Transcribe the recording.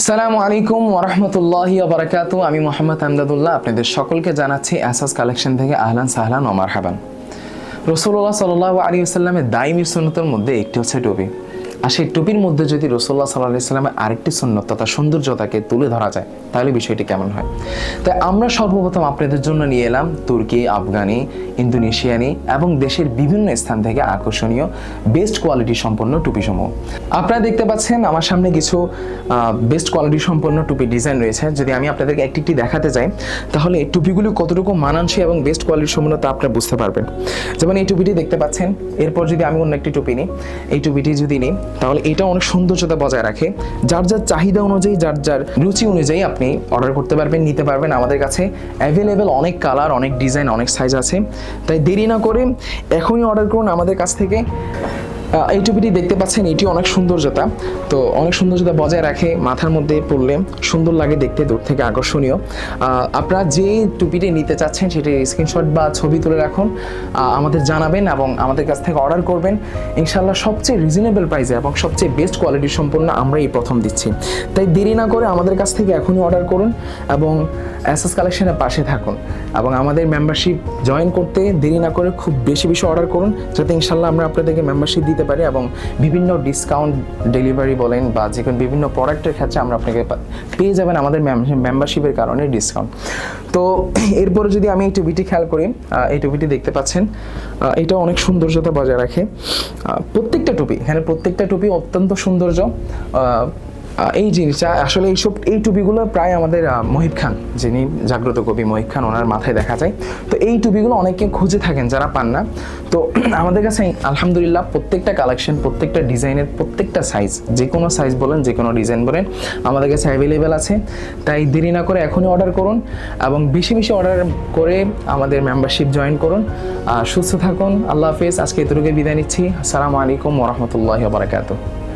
আসসালামু আলাইকুম ওরহমতুল্লাহ বারাকাতু আমি মোহাম্মদ আমদাদুল্লাহ। আপনাদের সকলকে জানাচ্ছি অ্যাসাস কালেকশন থেকে আহলান সাহলান ওমার হাবান রসুল্লাহ সাল আলী আসাল্লামের দাইমি সুন্নতের মধ্যে একটি হচ্ছে টুপি। আর সেই টুপির মধ্যে যদি রসুল্লাহ সাল্লাহ সাল্লামের আরেকটি সুন্নত তথা সৌন্দর্যতাকে তুলে ধরা যায়, তাহলে বিষয়টি কেমন হয়? তাই আমরা সর্বপ্রথম আপনাদের জন্য নিয়ে এলাম তুর্কি, আফগানি, ইন্দোনেশিয়ানি এবং দেশের বিভিন্ন স্থান থেকে আকর্ষণীয় বেস্ট কোয়ালিটি সম্পন্ন টুপিসমূহ। আপনারা দেখতে পাচ্ছেন আমার সামনে কিছু বেস্ট কোয়ালিটি সম্পন্ন টুপি ডিজাইন রয়েছে। যদি আমি আপনাদেরকে একটি একটি দেখাতে চাই তাহলে টুপিগুলি কতটুকু মানানসই এবং বেস্ট কোয়ালিটি সম্পন্ন তা আপনারা বুঝতে পারবেন। যেমন এই টুপিটি দেখতে পাচ্ছেন, এরপর যদি আমি অন্য একটি টুপি নিই, এই টুপিটি যদি নিই তাহলে এটা অনেক সৌন্দর্যতা বজায় রাখে। যার যার চাহিদা অনুযায়ী, যার যার রুচি অনুযায়ী আপনি অর্ডার করতে পারবেন, নিতে পারবেন আমাদের কাছে। অ্যাভেলেবেল অনেক কালার অনেক ডিজাইন অনেক সাইজ আছে। তাই দেরি না করে এখনই অর্ডার করুন আমাদের কাছ থেকে। এই টুপিটি দেখতে পাচ্ছেন, এটি অনেক সৌন্দর্যতা তো অনেক সৌন্দর্যতা বজায় রাখে, মাথার মধ্যে পরলে সুন্দর লাগে দেখতে, দূর থেকে আকর্ষণীয়। আপনারা যে টুপিটি নিতে চাচ্ছেন, সেটি স্ক্রিনশট বা ছবি তুলে রাখুন আমাদের জানাবেন এবং আমাদের কাছ থেকে অর্ডার করবেন। ইনশাল্লাহ সবচেয়ে রিজনেবল প্রাইসে এবং সবচেয়ে বেস্ট কোয়ালিটি সম্পন্ন আমরা এই প্রথম দিচ্ছি। তাই দেরি না করে আমাদের কাছ থেকে এখনই অর্ডার করুন এবং অ্যাসেস কালেকশনের পাশে থাকুন এবং আমাদের মেম্বারশিপ জয়েন করতে দেরি না করে খুব বেশি বেশি অর্ডার করুন, যাতে ইনশাল্লাহ আমরা আপনাদেরকে মেম্বারশিপ দিতে পারি এবং বিভিন্ন ডিসকাউন্ট ডেলিভারি বলেন বা যে কোনো বিভিন্ন প্রোডাক্টের ক্ষেত্রে আমরা আপনাকে পেয়ে যাবেন আমাদের মেম্বারশিপের কারণে ডিসকাউন্ট তো এরপরে যদি আমি এই টুপিটি খেয়াল করি এই টুপিটি দেখতে পাচ্ছেন এটা অনেক সৌন্দর্যতা বজায় রাখে। প্রত্যেকটা টুপি, এখানে প্রত্যেকটা টুপি অত্যন্ত সৌন্দর্য এই জিনিসটা, আসলে এইসব, এই টুপিগুলো প্রায় আমাদের মহিব খান, যিনি জাগ্রত কবি মহিব খান, ওনার মাথায় দেখা যায়। তো এই টুপিগুলো অনেকে খুঁজে থাকেন, যারা পান না। তো আমাদের কাছে আলহামদুলিল্লাহ প্রত্যেকটা কালেকশন, প্রত্যেকটা ডিজাইনের প্রত্যেকটা সাইজ যে কোনো সাইজ বলেন, যে কোনো ডিজাইন বলেন, আমাদের কাছে অ্যাভেলেবেল আছে। তাই দেরি না করে এখনই অর্ডার করুন এবং বেশি বেশি অর্ডার করে আমাদের মেম্বারশিপ জয়েন করুন। সুস্থ থাকুন, আল্লাহ হাফেজ। আজকে এতটুকু বিদায় নিচ্ছি। আসসালামু আলাইকুম ওরহমতুল্লাহ বারাকাতু